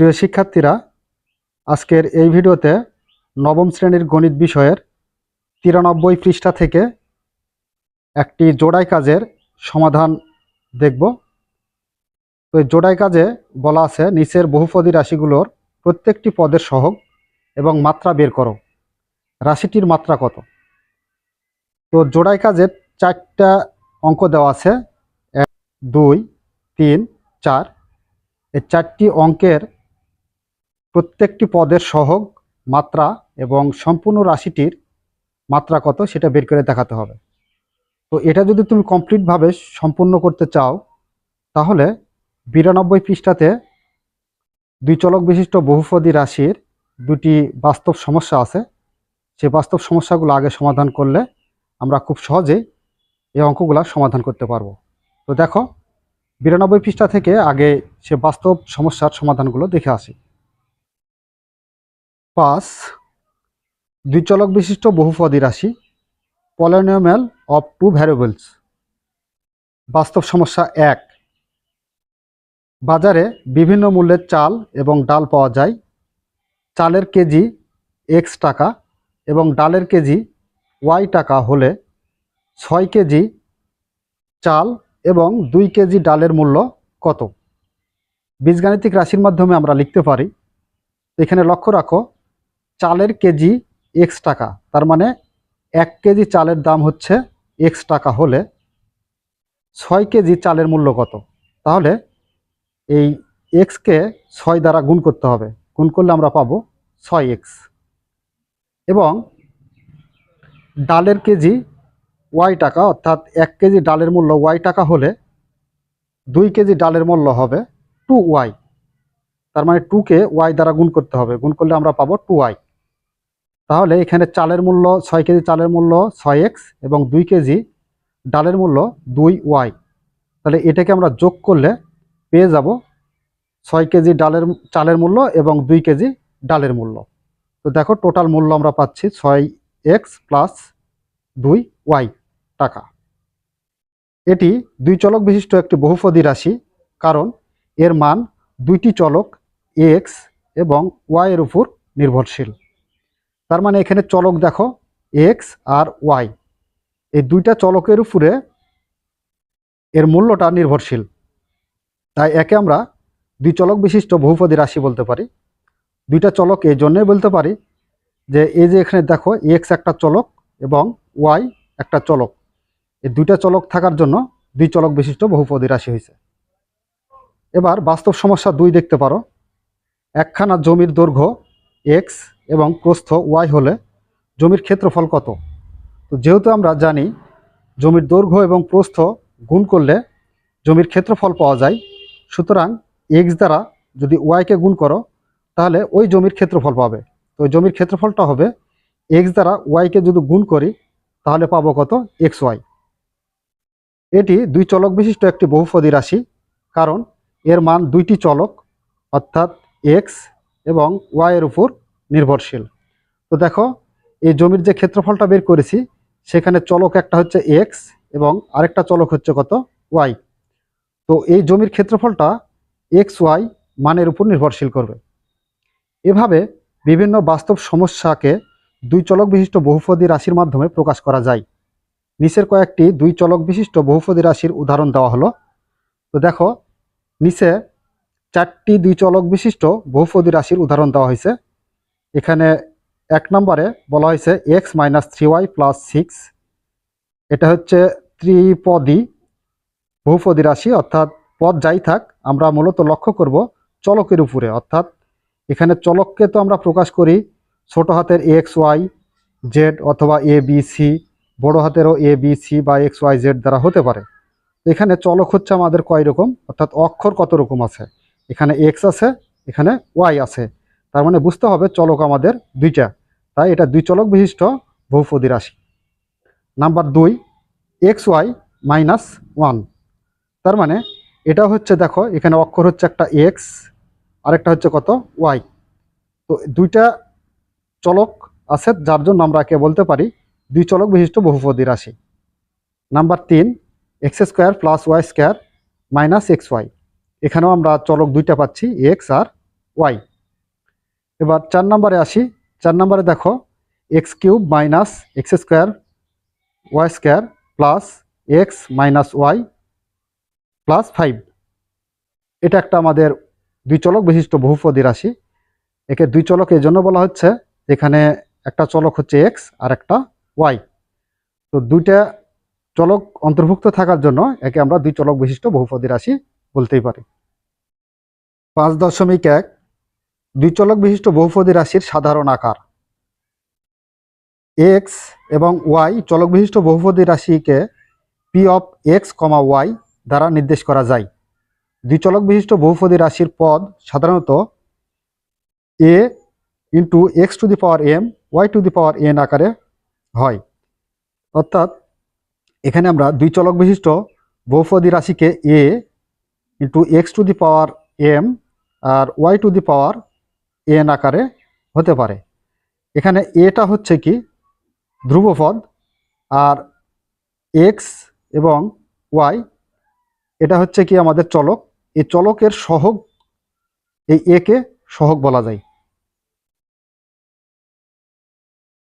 প্রিয় শিক্ষার্থীরা, আজকের এই ভিডিওতে নবম শ্রেণির গণিত বিষয়ের তিরানব্বই পৃষ্ঠা থেকে একটি জোড়াই কাজের সমাধান দেখব। তো এই জোড়াই কাজে বলা আছে, নিচের বহুপদী রাশিগুলোর প্রত্যেকটি পদের সহগ এবং মাত্রা বের করো। রাশিটির মাত্রা কত? তো জোড়াই কাজের চারটা অঙ্ক দেওয়া আছে, এক, দুই, তিন, চার। এই চারটি অঙ্কের প্রত্যেকটি পদের সহগ, মাত্রা এবং সম্পূর্ণ রাশিটির মাত্রা কত সেটা বের করে দেখাতে হবে। তো এটা যদি তুমি কমপ্লিটভাবে সম্পূর্ণ করতে চাও, তাহলে বিরানব্বই পৃষ্ঠাতে দুই চলক বিশিষ্ট বহুপদী রাশির দুটি বাস্তব সমস্যা আছে। সে বাস্তব সমস্যাগুলো আগে সমাধান করলে আমরা খুব সহজেই এই অঙ্কগুলো সমাধান করতে পারব। তো দেখো, বিরানব্বই পৃষ্ঠা থেকে আগে সে বাস্তব সমস্যার সমাধানগুলো দেখে আসি। পাঁচ দুই চলক বিশিষ্ট বহুপদী রাশি পলিনোমিয়াল অফ টু ভ্যারিয়েবলস বাস্তব সমস্যা এক। বাজারে বিভিন্ন মূল্যের চাল এবং ডাল পাওয়া যায়। চালের কেজি এক্স টাকা এবং ডালের কেজি ওয়াই টাকা হলে ছয় কেজি চাল এবং দুই কেজি ডালের মূল্য কত? বীজগাণিতিক রাশির মাধ্যমে আমরা লিখতে পারি। এখানে লক্ষ্য রাখো চালের কেজি এক্স টাকা। তার মানে এক কেজি চালের দাম হচ্ছে এক্স টাকা হলে ছয় কেজি চালের মূল্য কত? তাহলে এই এক্সকে ছয় দ্বারা গুণ করতে হবে। গুণ করলে আমরা পাবো ছয় এক্স এবং ডালের কেজি ওয়াই টাকা, অর্থাৎ এক কেজি ডালের মূল্য ওয়াই টাকা হলে দুই কেজি ডালের মূল্য হবে টু ওয়াই তার মানে টুকে ওয়াই দ্বারা গুণ করতে হবে। গুণ করলে আমরা পাবো টু ওয়াই তাহলে এখানে চালের মূল্য ছয় কেজি চালের মূল্য ছয় এক্স এবং দুই কেজি ডালের মূল্য দুই ওয়াই তাহলে এটাকে আমরা যোগ করলে পেয়ে যাব ছয় কেজি ডালের চালের মূল্য এবং দুই কেজি ডালের মূল্য। তো দেখো টোটাল মূল্য আমরা পাচ্ছি ছয় এক্স প্লাস দুই ওয়াই টাকা। এটি দুই চলক বিশিষ্ট একটি বহুপদী রাশি, কারণ এর মান দুইটি চলক এক্স এবং ওয়াই এর উপর নির্ভরশীল। তার মানে এখানে চলক দেখো, এক্স আর ওয়াই। এই দুইটা চলকের উপরে এর মূল্যটা নির্ভরশীল। তাই একে আমরা দুই চলক বিশিষ্ট বহুপদী রাশি বলতে পারি। দুইটা চলক এই জন্যই বলতে পারি যে এই যে এখানে দেখো, এক্স একটা চলক এবং ওয়াই একটা চলক। এই দুইটা চলক থাকার জন্য দুই চলক বিশিষ্ট বহুপদী রাশি হয়েছে। এবার বাস্তব সমস্যা দুই দেখতে পারো। একখানা জমির দৈর্ঘ্য এক্স এবং প্রস্থ ওয়াই হলে জমির ক্ষেত্রফল কত? তো যেহেতু আমরা জানি জমির দৈর্ঘ্য এবং প্রস্থ গুণ করলে জমির ক্ষেত্রফল পাওয়া যায়, সুতরাং এক্স দ্বারা যদি ওয়াইকে গুণ করো, তাহলে ওই জমির ক্ষেত্রফল পাবে। তো জমির ক্ষেত্রফলটা হবে এক্স দ্বারা ওয়াইকে যদি গুণ করি, তাহলে পাবো কত? এক্স ওয়াই এটি দুই চলক বিশিষ্ট একটি বহুপদী রাশি, কারণ এর মান দুইটি চলক, অর্থাৎ এক্স এবং ওয়াই এর উপর নির্ভরশীল। তো দেখো, এই জমির যে ক্ষেত্রফলটা বের করেছি, সেখানে চলক একটা হচ্ছে এক্স এবং আরেকটা চলক হচ্ছে কত? ওয়াই। তো এই জমির ক্ষেত্রফলটা এক্স, ওয়াই মানের উপর নির্ভরশীল করবে। এভাবে বিভিন্ন বাস্তব সমস্যাকে দুই চলক বিশিষ্ট বহুপদী রাশির মাধ্যমে প্রকাশ করা যায়। নিচের কয়েকটি দুই চলক বিশিষ্ট বহুপদী রাশির উদাহরণ দেওয়া হলো। তো দেখো, নিচে চারটি দুই চলক বিশিষ্ট বহুপদী রাশির উদাহরণ দেওয়া হয়েছে। এখানে এক নম্বরে বলা হয়েছে X minus three Y plus six এটা হচ্ছে ত্রিপদী বহুপদী রাশি, অর্থাৎ পদ যাই থাক, আমরা মূলত লক্ষ্য করব চলকের উপরে। অর্থাৎ এখানে চলককে তো আমরা প্রকাশ করি ছোট হাতের এক্স ওয়াই, জেড অথবা এ বি সি, বড়ো হাতেরও এ বি সি বা এক্স ওয়াই জেড দ্বারা হতে পারে। এখানে চলক হচ্ছে আমাদের কয় রকম? অর্থাৎ অক্ষর কত রকম আছে? এখানে এক্স আছে, এখানে ওয়াই আছে। তার মানে বুঝতে হবে চলক আমাদের দুইটা। তাই এটা দুই চলক বিশিষ্ট বহুপদী রাশি। নাম্বার দুই এক্স ওয়াই মাইনাস ওয়ান তার মানে এটা হচ্ছে দেখো, এখানে অক্ষর হচ্ছে একটা এক্স আরেকটা হচ্ছে কত? ওয়াই তো দুইটা চলক আছে, যার জন্য আমরা কে বলতে পারি দুই চলক বিশিষ্ট বহুপদী রাশি। নাম্বার তিন X square plus Y square minus X Y এখানেও আমরা চলক দুইটা পাচ্ছি এক্স আর ওয়াই এবার চার নম্বরে আসি। চার নম্বরে দেখো X cube minus X square Y square plus X minus Y plus five. এটা একটা আমাদের দুই চলক বিশিষ্ট বহুপদী রাশি। একে দুই চলক এই জন্য বলা হচ্ছে, এখানে একটা চলক হচ্ছে এক্স আর একটা ওয়াই তো দুইটা চলক অন্তর্ভুক্ত থাকার জন্য একে আমরা দুই চলক বিশিষ্ট বহুপদী রাশি বলতেই পারি। পাঁচ দশমিক এক দুই চলক বিশিষ্ট বহুপদী রাশির সাধারণ আকার। এক্স এবং ওয়াই চলক বিশিষ্ট বহুপদী রাশিকে P of X comma Y দ্বারা নির্দেশ করা যায়। দুই চলক বিশিষ্ট বহুপদী রাশির পদ সাধারণত A into X to the power M Y to the power N আকারে হয়। অর্থাৎ এখানে আমরা দুই চলক বিশিষ্ট বহুপদী রাশিকে A into X to the power M R Y to the power N আকারে হতে পারে। এখানে এটা হচ্ছে কি? ধ্রুবপদ আর এক্স এবং ওয়াই এটা হচ্ছে কি আমাদের চলক। এই চলকের সহগ, এই একে সহগ বলা যায়।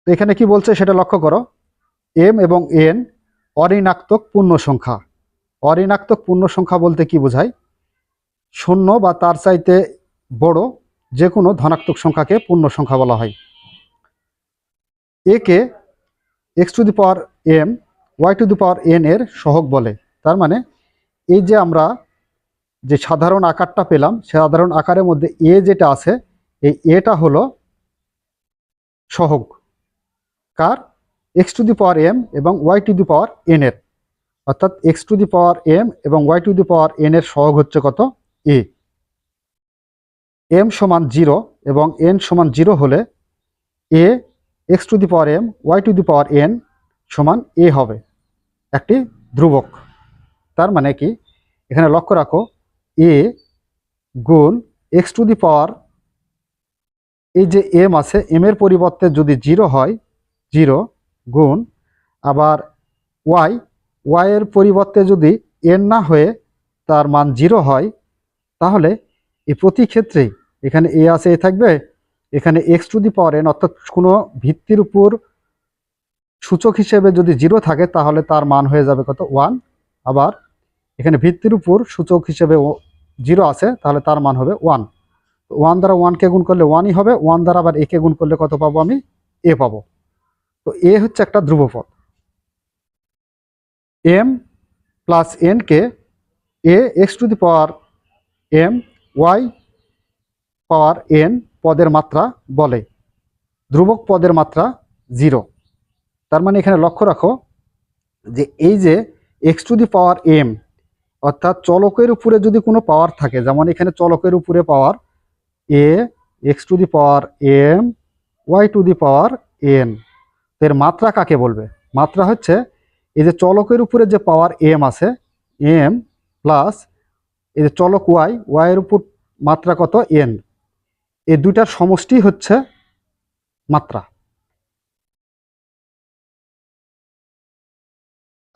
তো এখানে কি বলছে সেটা লক্ষ্য করো। এম এবং এন অঋণাত্মক পূর্ণ সংখ্যা। অঋণাত্মক পূর্ণ সংখ্যা বলতে কি বোঝায়? শূন্য বা তার চাইতে বড় যে কোনো ধনাত্মক সংখ্যাকে পূর্ণ সংখ্যা বলা হয়। একে X to the power M Y to the power N এর সহগ বলে। তার মানে এই যে আমরা যে সাধারণ আকারটা পেলাম, সাধারণ আকারের মধ্যে এ যেটা আছে, এই এটা হলো সহগ। কার? X to the power M এবং Y to the power N এর। অর্থাৎ X to the power M এবং Y to the power N এর সহগ হচ্ছে কত? এ এম সমান জিরো এবং এন সমান জিরো হলে A X to the power M Y to the power N সমান এ হবে। একটি ধ্রুবক। তার মানে কি? এখানে লক্ষ্য রাখো এ গুণ এক্স টু দি পাওয়ার এই যে এম আছে এম এর পরিবর্তে যদি জিরো হয় জিরো গুণ আবার ওয়াই ওয়াই এর পরিবর্তে যদি এন না হয়ে তার মান জিরো হয়, তাহলে এই প্রতি ক্ষেত্রেই এখানে এ আছে এ থাকবে। এখানে X to the power N অর্থাৎ কোনো ভিত্তির উপর সূচক হিসেবে যদি জিরো থাকে, তাহলে তার মান হয়ে যাবে কত? ওয়ান। আবার এখানে ভিত্তির উপর সূচক হিসেবে জিরো আছে, তাহলে তার মান হবে ওয়ান। ওয়ান দ্বারা ওয়ানকে গুণ করলে ওয়ানই হবে, ওয়ান দ্বারা আবার একে গুণ করলে কত পাবো আমি? এ পাবো। তো এ হচ্ছে একটা ধ্রুবপদ। M plus NK A X to the power M Y power N পদের মাত্রা বলে। ধ্রুবক পদের মাত্রা জিরো। তার মানে এখানে লক্ষ্য রাখো যে এই যে X to the power M, অর্থাৎ চলকের উপরে যদি কোনো পাওয়ার থাকে, যেমন এখানে চলকের উপরে power A, X to the power M, Y to the power N এর মাত্রা কাকে বলবে? মাত্রা হচ্ছে এই যে চলকের উপরে যে পাওয়ার এম আছে, এম প্লাস এই যে চলক ওয়াই ওয়াইয়ের উপর মাত্রা কত? এন এই দুইটার সমষ্টি হচ্ছে মাত্রা।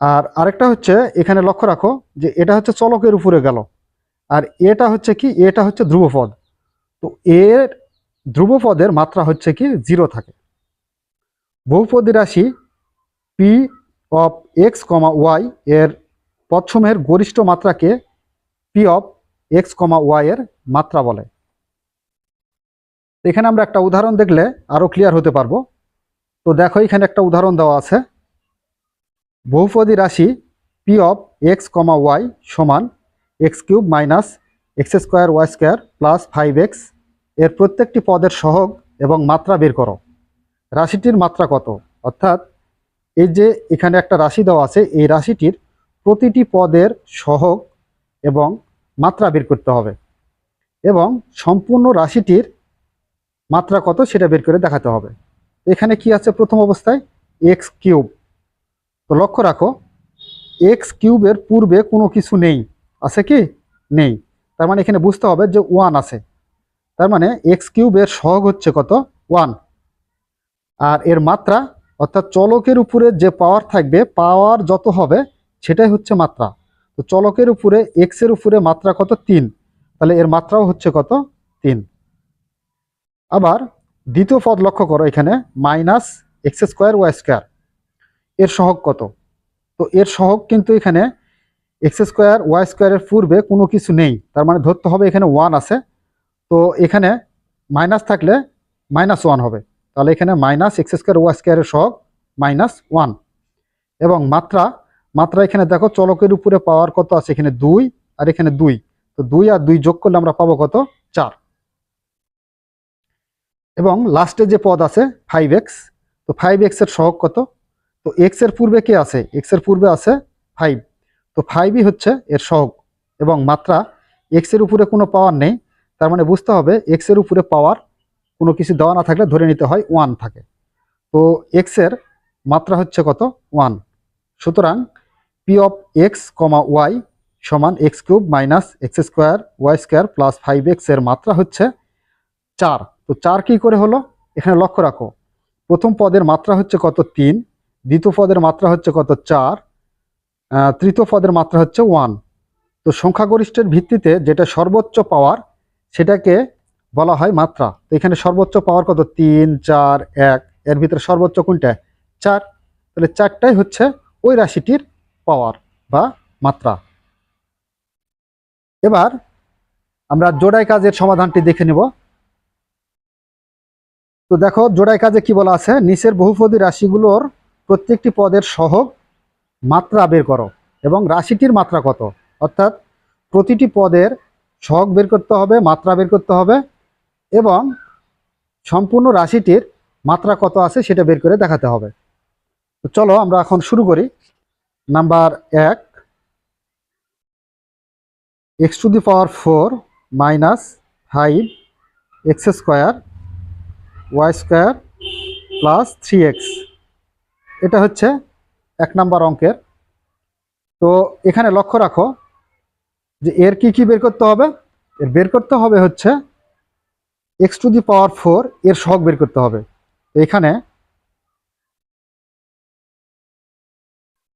আর আরেকটা হচ্ছে, এখানে লক্ষ্য রাখো যে এটা হচ্ছে চলকের উপরে গেল। আর এটা হচ্ছে কি? এটা হচ্ছে ধ্রুবপদ। তো এর ধ্রুবপদের মাত্রা হচ্ছে কি? জিরো থাকে। বহুপদী রাশি P of X comma Y এর পদসমূহের গরিষ্ঠ মাত্রাকে P of X comma Y এর মাত্রা বলে। এখানে আমরা একটা উদাহরণ দেখলে আরও ক্লিয়ার হতে পারব। তো দেখো এখানে একটা উদাহরণ দেওয়া আছে। বহুপদী রাশি P of X comma Y সমান X cube minus X square Y square plus five এক্সের প্রত্যেকটি পদের সহগ এবং মাত্রা বের করো। রাশিটির মাত্রা কত? অর্থাৎ এই যে এখানে একটা রাশি দেওয়া আছে, এই রাশিটির প্রতিটি পদের সহগ এবং মাত্রা বের করতে হবে। এবং সম্পূর্ণ রাশিটির মাত্রা কত সেটা বের করে দেখাতে হবে। এখানে কি আছে প্রথম অবস্থায়? X cube. তো লক্ষ্য রাখো এক্স কিউবের পূর্বে কোনো কিছু নেই। আছে কি? নেই। তার মানে এখানে বুঝতে হবে যে ওয়ান আছে। তার মানে এক্স কিউবের সহগ হচ্ছে কত? ওয়ান আর এর মাত্রা, অর্থাৎ চলকের উপরে যে পাওয়ার থাকবে পাওয়ার যত হবে, সেটাই হচ্ছে মাত্রা। তো চলকের উপরে এক্সের উপরে মাত্রা কত? তিন। তাহলে এর মাত্রাও হচ্ছে কত? তিন। আবার দ্বিতীয় পদ লক্ষ্য করো এখানে, minus X square Y square. এর সহগ কত? তো এর সহগ কিন্তু এখানে এক্স স্কোয়ার ওয়াই স্কোয়ারের পূর্বে কোনো কিছু নেই। তার মানে ধরতে হবে এখানে ওয়ান আছে। তো এখানে মাইনাস থাকলে মাইনাস ওয়ান হবে। তাহলে এখানে মাইনাস এক্স স্কোয়ার ওয়াই স্কোয়ারের সহগ মাইনাস ওয়ান এবং মাত্রা মাত্রা এখানে দেখো চলকের উপরে পাওয়ার কত আছে? এখানে দুই আর এখানে দুই। তো দুই আর দুই যোগ করলে আমরা পাবো কত? চার। এবং লাস্টে যে পদ আছে ফাইভ এক্স তো ফাইভ এক্সের সহগ কত? তো এক্সের পূর্বে কে আছে? এক্সের পূর্বে আছে ফাইভ তো ফাইভই হচ্ছে এর সহগ। এবং মাত্রা এক্সের উপরে কোনো পাওয়ার নেই। তার মানে বুঝতে হবে এক্সের উপরে পাওয়ার কোনো কিছু দেওয়া না থাকলে ধরে নিতে হয় ওয়ান থাকে। তো এক্সের মাত্রা হচ্ছে কত? ওয়ান সুতরাং P of X comma Y সমান X cube minus X square Y square plus five এক্সের মাত্রা হচ্ছে চার। তো চার কি করে হলো? এখানে লক্ষ্য রাখো। প্রথম পদের মাত্রা হচ্ছে কত? তিন। দ্বিতীয় পদের মাত্রা হচ্ছে কত? চার। তৃতীয় পদের মাত্রা হচ্ছে ওয়ান তো সংখ্যাগরিষ্ঠের ভিত্তিতে যেটা সর্বোচ্চ পাওয়ার সেটাকে বলা হয় মাত্রা। তো এখানে সর্বোচ্চ পাওয়ার কত? তিন, চার, এক। এর ভিতরে সর্বোচ্চ কোনটা? চার। তাহলে চারটাই হচ্ছে ওই রাশিটির পাওয়ার বা মাত্রা। এবার আমরা জোড়াই কাজের সমাধানটি দেখে নেব। তো দেখো জোড়াই কাজে কি বলা আছে? নিচের বহুপদী রাশিগুলোর প্রত্যেকটি পদের সহগ মাত্রা বের করো এবং রাশিটির মাত্রা কত? অর্থাৎ প্রতিটি পদের সহগ বের করতে হবে, মাত্রা বের করতে হবে এবং সম্পূর্ণ রাশিটির মাত্রা কত আছে সেটা বের করে দেখাতে হবে। তো চলো আমরা এখন শুরু করি। নাম্বার এক X to the power four minus five X square Y square plus three X এটা হচ্ছে এক নাম্বার অঙ্কের। তো এখানে লক্ষ্য রাখো যে এর কি কি বের করতে হবে? এর বের করতে হবে হচ্ছে X to the power four এর সহগ বের করতে হবে। এখানে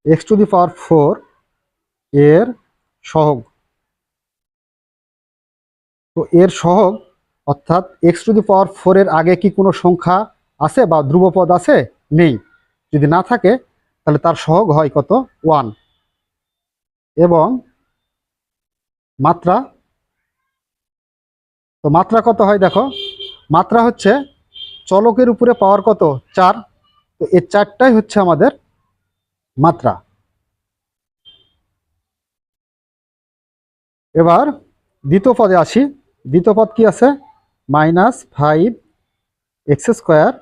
X to the power four এর সহগ। তো এর সহগ, অর্থাৎ এক্স টু দি পাওয়ার ফোরের আগে কি কোনো সংখ্যা আছে বা ধ্রুবপদ আছে? নেই। যদি না থাকে, তাহলে তার সহগ হয় কত? ওয়ান এবং মাত্রা, তো মাত্রা কত হয় দেখো? মাত্রা হচ্ছে চলকের উপরে পাওয়ার কত? চার। তো এই চারটাই হচ্ছে আমাদের মাত্রা। এবার দ্বিতীয় পদে আসি। দ্বিতীয় পদ কি আছে? Minus five X square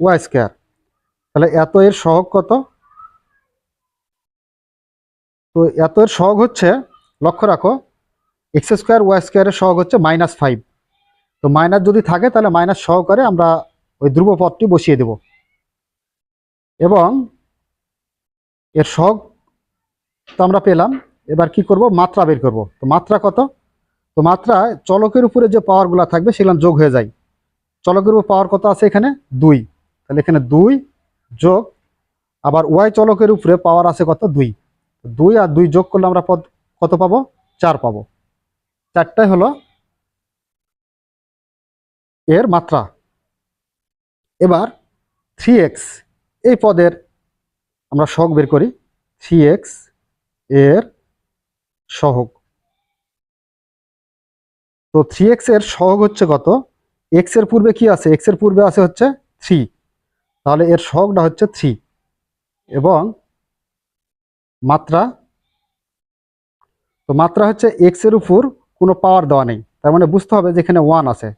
Y square. তাহলে এত এর সহগ কত? তো এত এর সহগ হচ্ছে, লক্ষ্য রাখো, এক্স স্কোয়ার ওয়াই স্কোয়ারের সহগ হচ্ছে মাইনাস ফাইভ। তো মাইনাস যদি থাকে, তাহলে মাইনাস সহকারে আমরা ওই ধ্রুব পদটি বসিয়ে দেব। এবং এর সহগ তো আমরা পেলাম। এবার কি করব? মাত্রা বের করব। তো মাত্রা কত? তো মাত্রা চলকের উপরে যে পাওয়ারগুলো থাকবে সেগুলো যোগ হয়ে যায়। চলকের উপর পাওয়ার কত আছে এখানে? দুই। তাহলে এখানে দুই যোগ আবার ওয়াই চলকের উপরে পাওয়ার আছে কত? দুই। দুই আর দুই যোগ করলে আমরা পদ কত পাবো? চার পাবো। চারটাই হলো এর মাত্রা। এবার থ্রি এই পদের আমরা সহগ বের করি। থ্রি এক্সের সহগ। তো থ্রি এক্সের সহগ হচ্ছে কত? এক্সের পূর্বে কি আছে? এক্সের পূর্বে আছে হচ্ছে থ্রি তাহলে এর সহগটা হচ্ছে থ্রি এবং মাত্রা? তো মাত্রা হচ্ছে এক্সের উপর কোনো পাওয়ার দেওয়া নেই। তার মানে বুঝতে হবে যে এখানে ওয়ান আছে।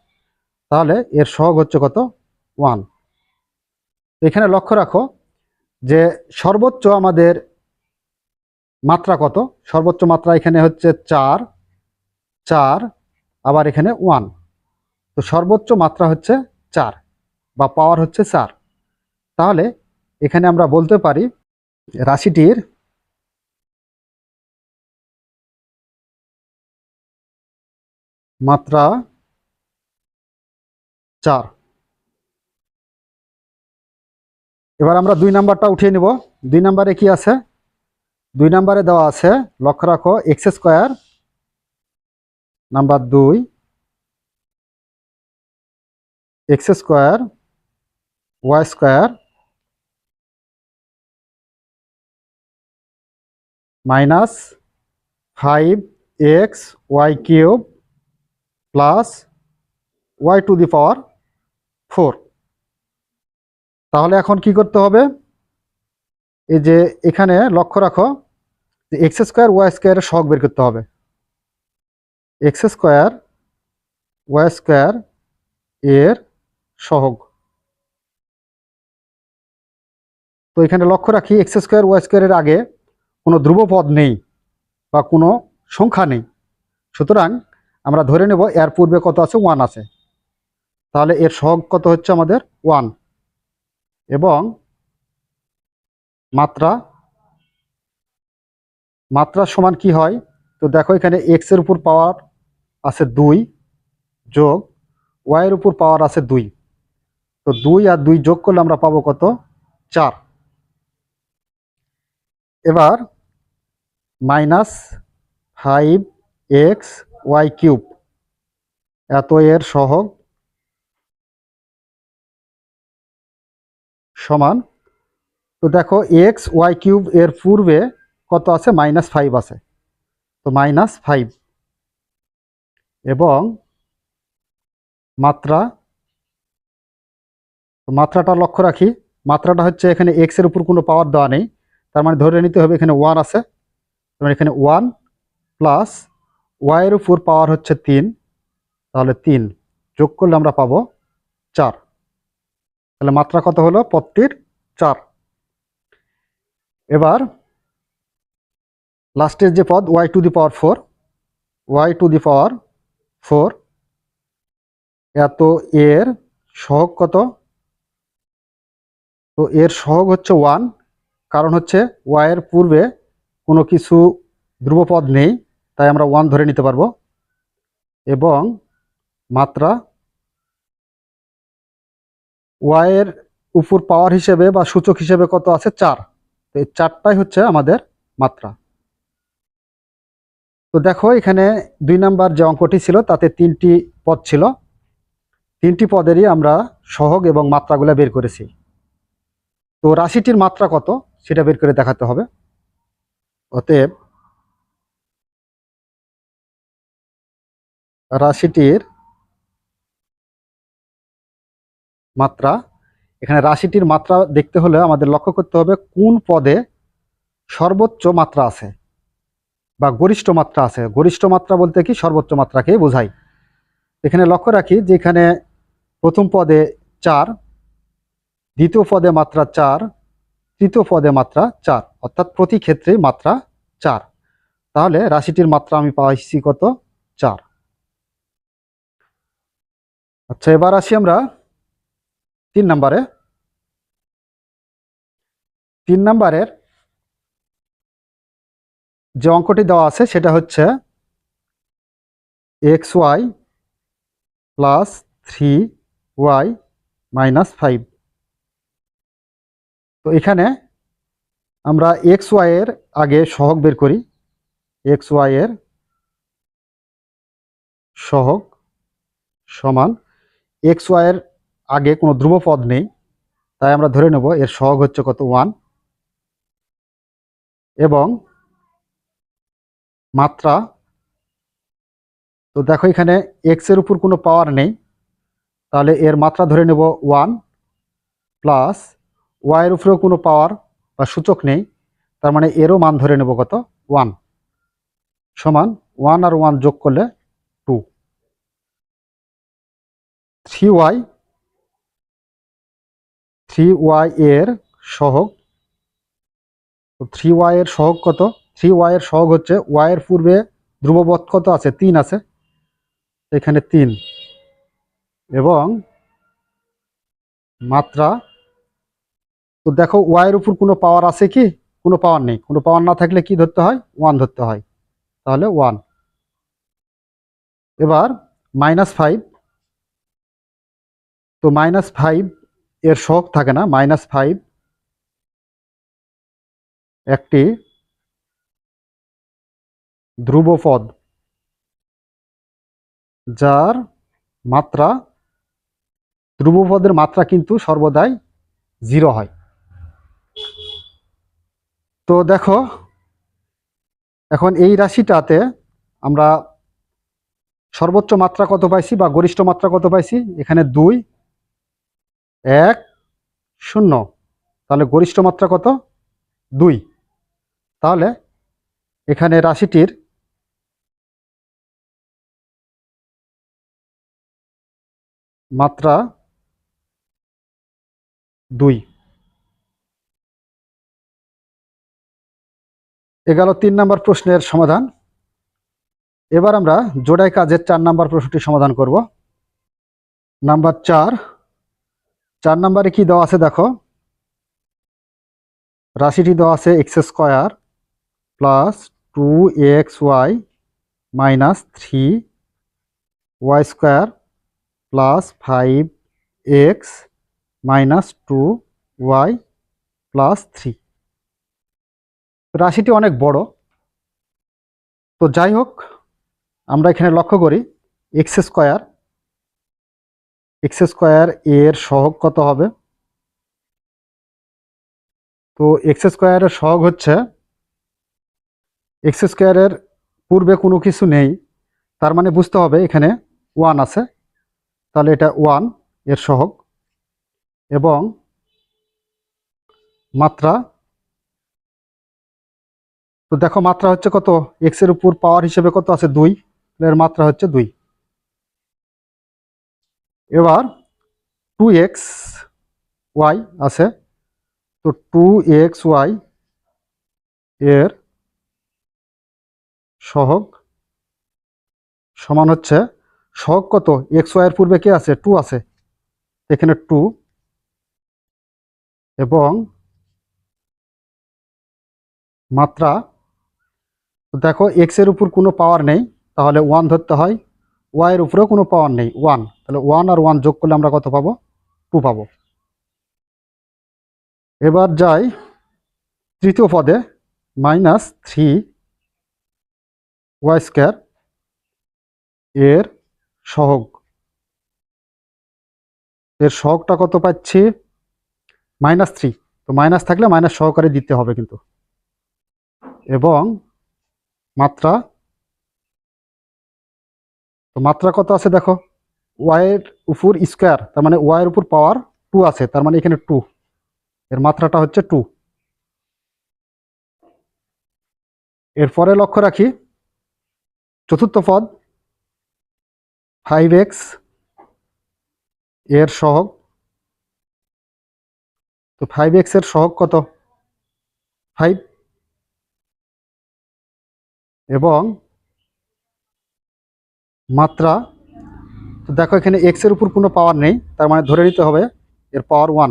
তাহলে এর সহগ হচ্ছে কত? ওয়ান এখানে লক্ষ্য রাখো। যে সর্বোচ্চ আমাদের মাত্রা কত? সর্বোচ্চ মাত্রা এখানে হচ্ছে চার চার, আবার এখানে ওয়ান। তো সর্বোচ্চ মাত্রা হচ্ছে চার বা পাওয়ার হচ্ছে চার। তাহলে এখানে আমরা বলতে পারি রাশিটির মাত্রা চার। এবার আমরা দুই নাম্বারটা উঠিয়ে নিব। দুই নাম্বারে কি আছে? দুই নাম্বারে দেওয়া আছে, লক্ষ্য রাখো, এক্স স্কোয়ার নাম্বার দুই, X square, Y square minus five X Y cube plus Y to the power four. তাহলে এখন কি করতে হবে? এই যে এখানে লক্ষ্য রাখো, যে এক্স স্কোয়ার ওয়াই স্কোয়ারের শখ বের করতে হবে। এক্স স্কোয়ার ওয়াই স্কোয়ার এর সহগ। তো এখানে লক্ষ্য রাখি এক্স স্কোয়ার ওয়াই স্কোয়ারের আগে কোনো ধ্রুবপদ নেই বা কোনো সংখ্যা নেই। সুতরাং আমরা ধরে নেব এর পূর্বে কত আছে? ওয়ান আছে। তাহলে এর সহগ কত হচ্ছে আমাদের? ওয়ান এবং মাত্রা মাত্রা সমান কি হয়? তো দেখো এখানে এক্সের উপর পাওয়ার আছে দুই যোগ ওয়াই এর উপর পাওয়ার আছে দুই। তো দুই আর দুই যোগ করলে আমরা পাবো কত? চার। এবার minus five X Y cube এত এর সহগ সমান। তো দেখো এক্স ওয়াই কিউব এর পূর্বে কত আছে? মাইনাস ফাইভ আছে। তো মাইনাস ফাইভ এবং মাত্রা মাত্রাটা লক্ষ্য রাখি। মাত্রাটা হচ্ছে এখানে এক্সের উপর কোনো পাওয়ার দেওয়া নেই। তার মানে ধরে নিতে হবে এখানে ওয়ান আছে। তার মানে এখানে ওয়ান প্লাস ওয়াইয়ের উপর পাওয়ার হচ্ছে তিন। তাহলে তিন। যোগ করলে আমরা পাবো চার। তাহলে মাত্রা কত হলো? পত্তির চার। এবার লাস্টের যে পদ Y to the power four Y to the power four এত এর সহগ কত? তো এর সহগ হচ্ছে ওয়ান কারণ হচ্ছে ওয়াইয়ের পূর্বে কোনো কিছু ধ্রুবপদ নেই, তাই আমরা ওয়ান ধরে নিতে পারব। এবং মাত্রা ওয়াইয়ের উপর পাওয়ার হিসেবে বা সূচক হিসেবে কত আছে? চার। তো এই চারটাই হচ্ছে আমাদের মাত্রা। তো দেখো, এখানে দুই নাম্বার যে অঙ্কটি ছিল, তাতে তিনটি পদ ছিল। তিনটি পদেরই আমরা সহগ এবং মাত্রাগুলো বের করেছি। তো রাশিটির মাত্রা কত, সেটা বের করে দেখাতে হবে। অতএব, রাশিটির মাত্রা। এখানে রাশিটির মাত্রা দেখতে হলে আমাদের লক্ষ্য করতে হবে কোন পদে সর্বোচ্চ মাত্রা আছে বা গরিষ্ঠ মাত্রা আছে। গরিষ্ঠ মাত্রা বলতে কি? সর্বোচ্চ মাত্রাকে বোঝায়। এখানে লক্ষ্য রাখি যে এখানে প্রথম পদে চার, দ্বিতীয় পদে মাত্রা চার, তৃতীয় পদে মাত্রা চার, অর্থাৎ প্রতি ক্ষেত্রে মাত্রা চার। তাহলে রাশিটির মাত্রা আমি পাইছি কত? চার। আচ্ছা এবার আসি আমরা তিন নাম্বারে। তিন নাম্বারের যে অঙ্কটি দেওয়া আছে, সেটা হচ্ছে X Y plus three Y minus five. তো এখানে আমরা এক্স ওয়াই এর আগে সহগ বের করি। এক্স ওয়াই এর সহগ সমান এক্স ওয়াই এর আগে কোনো ধ্রুবপদ নেই, তাই আমরা ধরে নেব এর সহগ হচ্ছে কত ওয়ান এবং মাত্রা, তো দেখো এখানে এক্সের উপর কোনো পাওয়ার নেই, তাহলে এর মাত্রা ধরে নেব ওয়ান প্লাস ওয়াইয়ের উপরেও কোনো পাওয়ার বা সূচক নেই, তার মানে এরও মান ধরে নেব কত ওয়ান সমান ওয়ান আর ওয়ান যোগ করলে two three Y three Y এর সহগ থ্রি ওয়াই এর কত? থ্রি ওয়াই এর হচ্ছে, ওয়াই এর পূর্বে ধ্রুবপদ কত আছে? তিন আছে। এখানে তিন। এবং মাত্রা, তো দেখো ওয়াই এর উপর কোনো পাওয়ার আছে কি? কোনো পাওয়ার নেই। কোনো পাওয়ার না থাকলে কি ধরতে হয়? ওয়ান ধরতে হয়। তাহলে ওয়ান এবার মাইনাস ফাইভ তো মাইনাস ফাইভ এর শখ থাকে না মাইনাস ফাইভ একটি ধ্রুবপদ, যার মাত্রা, ধ্রুবপদের মাত্রা কিন্তু সর্বদাই জিরো হয়। তো দেখো, এখন এই রাশিটাতে আমরা সর্বোচ্চ মাত্রা কত পাইছি বা গরিষ্ঠ মাত্রা কত পাইছি? এখানে দুই এক, শূন্য। তাহলে গরিষ্ঠ মাত্রা কত? দুই। তাহলে এখানে রাশিটির মাত্রা দুই। এ গেল তিন নম্বর প্রশ্নের সমাধান। এবার আমরা জোড়াই কাজের চার নাম্বার প্রশ্নটি সমাধান করব। নাম্বার চার চার নাম্বারে কি দেওয়া আছে দেখো? রাশিটি দেওয়া আছে x square plus two x y minus three y square plus five x minus two y plus three রাশিটি অনেক বড়। তো যাই হোক, আমরা এখানে লক্ষ্য করি এক্স স্কোয়ার এক্স স্কোয়ার এর সহগ কত হবে? তো এক্স স্কোয়ারের সহগ হচ্ছে, এক্স স্কোয়ারের পূর্বে কোনো কিছু নেই, তার মানে বুঝতে হবে এখানে ওয়ান আছে, তাহলে এটা ওয়ানের সহগ, এবং মাত্রা, তো দেখো মাত্রা হচ্ছে কত? এক্সের উপর পাওয়ার হিসেবে কত আছে? দুই, এর মাত্রা হচ্ছে দুই। এবার টু এক্স ওয়াই আছে, তো টু এক্স ওয়াই এর সহগ সমান হচ্ছে, সহগ কত? এক্স ওয়াই এর পূর্বে কে আছে? টু আছে। এখানে টু এবং মাত্রা দেখো এক্সের উপর কোনো পাওয়ার নেই, তাহলে ওয়ান ধরতে হয়। ওয়াই এর উপরেও কোনো পাওয়ার নেই ওয়ান তাহলে ওয়ান আর ওয়ান যোগ করলে আমরা কত পাবো? টু পাবো। এবার যাই তৃতীয় পদে মাইনাস থ্রি ওয়াই স্কোয়ার এর সহগ। এর সহগটা কত পাচ্ছি? মাইনাস থ্রি তো মাইনাস থাকলে মাইনাস সহকারে দিতে হবে কিন্তু। এবং মাত্রা তো মাত্রা কত আছে দেখো? ওয়াইয়ের উপর স্কোয়ার তার মানে ওয়াইয়ের উপর পাওয়ার টু আছে, তার মানে এখানে টু এর মাত্রাটা হচ্ছে টু এরপরে লক্ষ্য রাখি, চতুর্থ পদ ফাইভ এক্সের সহগ। তো ফাইভ এক্সের সহগ কত? ফাইভ এবং মাত্রা। তো দেখো এখানে এক্সের উপর কোনো পাওয়ার নেই, তার মানে ধরে নিতে হবে এর পাওয়ার ওয়ান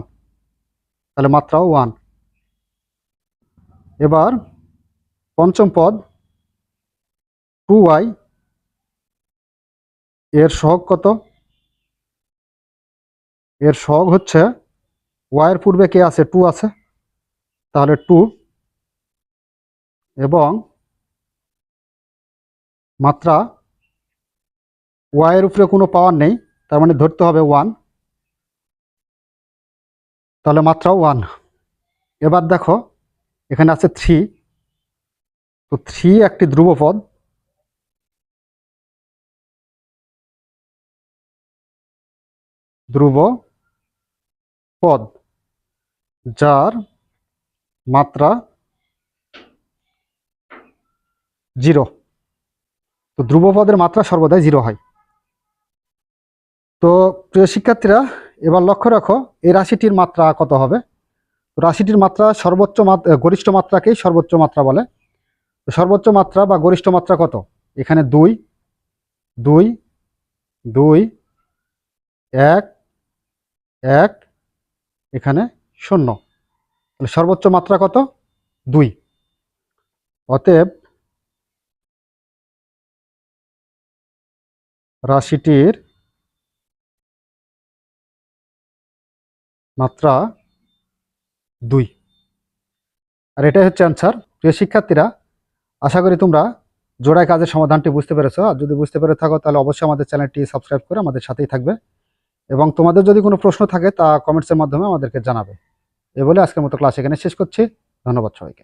তাহলে মাত্রাও ওয়ান এবার পঞ্চম পদ টু ওয়াই এর সহগ কত? এর সহগ হচ্ছে ওয়াইয়ের পূর্বে কে আছে? টু আছে। তাহলে টু এবং মাত্রা ওয়াইয়ের উপরে কোনো পাওয়ার নেই, তার মানে ধরতে হবে ওয়ান তাহলে মাত্রাও ওয়ান এবার দেখো, এখানে আছে থ্রি তো থ্রি একটি ধ্রুবপদ ধ্রুব পদ যার মাত্রা জিরো তো ধ্রুবপদের মাত্রা সর্বদাই জিরো হয়। তো প্রিয় শিক্ষার্থীরা, এবার লক্ষ্য রাখো, এই রাশিটির মাত্রা কত হবে? রাশিটির মাত্রা সর্বোচ্চ মাত্রা গরিষ্ঠ মাত্রাকেই সর্বোচ্চ মাত্রা বলে। সর্বোচ্চ মাত্রা বা গরিষ্ঠ মাত্রা কত? এখানে দুই দুই দুই, এক এক, এখানে শূন্য। তাহলে সর্বোচ্চ মাত্রা কত? দুই। অতএব রাশিটির মাত্রা দুই। আর এটাই হচ্ছে অ্যান্সার প্রিয় শিক্ষার্থীরা, আশা করি তোমরা জোড়ায় কাজের সমাধানটি বুঝতে পেরেছ। আর যদি বুঝতে পেরে থাকো, তাহলে অবশ্যই আমাদের চ্যানেলটি সাবস্ক্রাইব করে আমাদের সাথেই থাকবে। এবং তোমাদের যদি কোনো প্রশ্ন থাকে, তা কমেন্টসের মাধ্যমে আমাদেরকে জানাবে। এ বলে আজকের মতো ক্লাস এখানে শেষ করছি। ধন্যবাদ সবাইকে।